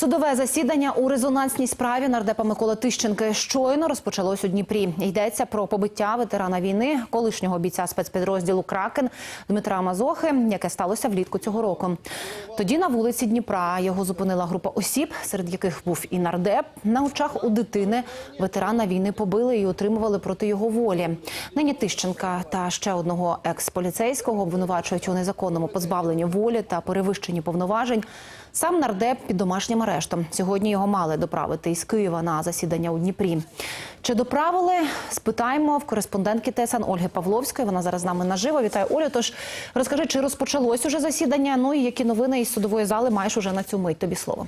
Судове засідання у резонансній справі нардепа Миколи Тищенки щойно розпочалось у Дніпрі. Йдеться про побиття ветерана війни, колишнього бійця спецпідрозділу Кракен Дмитра Мазохи, яке сталося влітку цього року. Тоді на вулиці Дніпра його зупинила група осіб, серед яких був і нардеп. На очах у дитини ветерана війни побили і утримували проти його волі. Нині Тищенка та ще одного екс-поліцейського обвинувачують у незаконному позбавленні волі та перевищенні повноважень. Сам нардеп під домашнім арештом. Сьогодні його мали доправити із Києва на засідання у Дніпрі. Чи доправили? Спитаємо в кореспондентки ТСН Ольги Павловської. Вона зараз з нами наживо. Вітаю Олю. Тож розкажи, чи розпочалось уже засідання? Ну і які новини із судової зали маєш уже на цю мить? Тобі слово.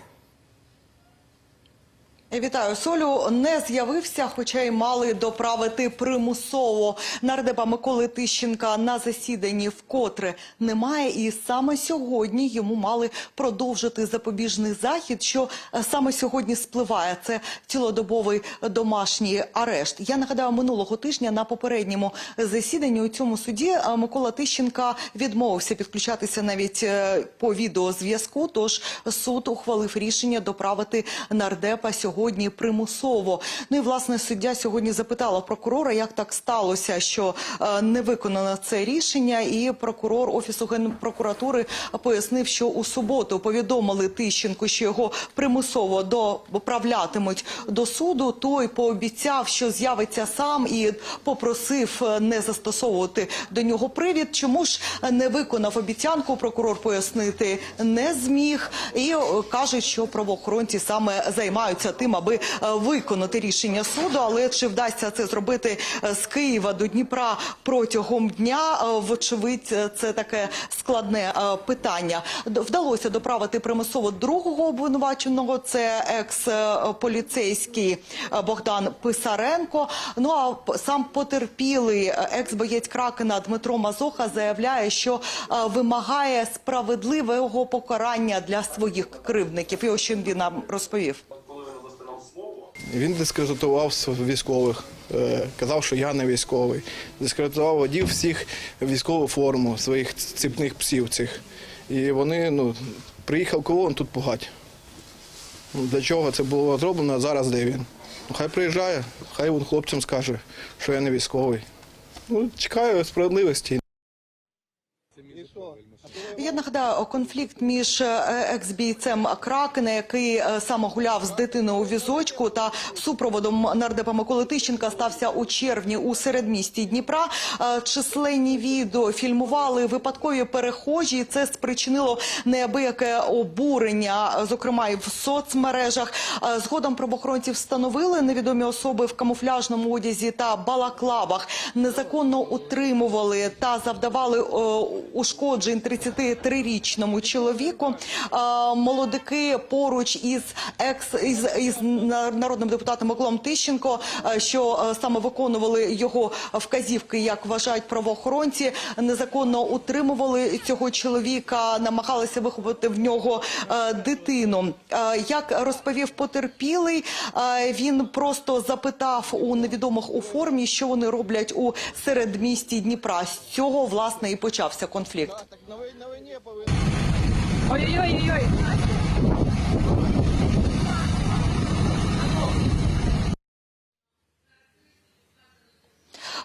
Вітаю Солю. Не з'явився, хоча й мали доправити примусово нардепа Миколи Тищенка на засіданні вкотре немає. І саме сьогодні йому мали продовжити запобіжний захід, що е, саме сьогодні спливає. Це цілодобовий домашній арешт. Я нагадаю, минулого тижня на попередньому засіданні у цьому суді е, Микола Тищенка відмовився підключатися навіть е, по відеозв'язку. Тож суд ухвалив рішення доправити нардепа сьогодні примусово. Ну і власне суддя сьогодні запитала прокурора, як так сталося, що е, не виконано це рішення. І прокурор офісу генпрокуратури пояснив, що у суботу повідомили Тищенку, що його примусово доправлятимуть до суду. Той пообіцяв, що з'явиться сам, і попросив е, не застосовувати до нього привід. Чому ж не виконав обіцянку? Прокурор пояснити не зміг. І е, кажуть, що правоохоронці саме займаються тим, аби е, виконати рішення суду. Але чи вдасться це зробити е, з Києва до Дніпра протягом дня? Е, Вочевидь, це таке складне питання. Вдалося доправити примусово другого обвинуваченого. Це екс-поліцейський Богдан Писаренко. Ну а сам потерпілий екс-боєць Кракена Дмитро Мазоха заявляє, що вимагає справедливого покарання для своїх кривдників. І ось що він нам розповів. Він дискредитував військових, е, казав, що я не військовий. Дискредитував одів всіх військову форму своїх ціпних псів цих. І вони ну, приїхав колон тут пугать. Ну, Для чого це було зроблено, а зараз де він? Ну, хай приїжджає, хай він хлопцям скаже, що я не військовий. Ну, чекаю справедливості. Я нагадаю конфлікт між е, екс-бійцем Кракена, який е, саме гуляв з дитиною у візочку, та супроводом нардепа Миколи Тищенка стався у червні у середмісті Дніпра. Е, Численні відео фільмували випадкові перехожі. і Це спричинило неабияке обурення, зокрема і в соцмережах. Згодом правоохоронці встановили невідомі особи в камуфляжному одязі та балаклавах, незаконно утримували та завдавали ушкоджень 33-річному чоловіку. Молодики поруч із екс із, із народним депутатом Миколом Тищенко, що саме виконували його вказівки, як вважають правоохоронці, незаконно утримували цього чоловіка, намагалися виховати в нього дитину. Як розповів потерпілий, він просто запитав у невідомих у формі, що вони роблять у середмісті Дніпра. З цього власне і почався конфлікт. Ой-ой-ой-ой.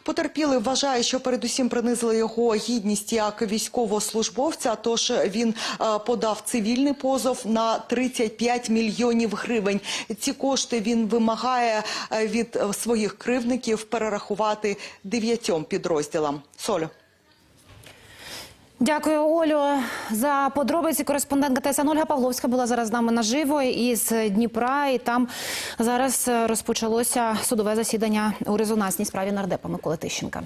Потерпілий вважає, що передусім принизили його гідність як військовослужбовця. Тож він е, подав цивільний позов на 35 мільйонів гривень. Ці кошти він вимагає е, від е, своїх кривдників перерахувати дев'ятьом підрозділам. Солю. Дякую, Олю, за подробиці. Кореспондентка ТСН Ольга Павловська була зараз з нами наживо із Дніпра. І там зараз розпочалося судове засідання у резонансній справі нардепа Миколи Тищенка.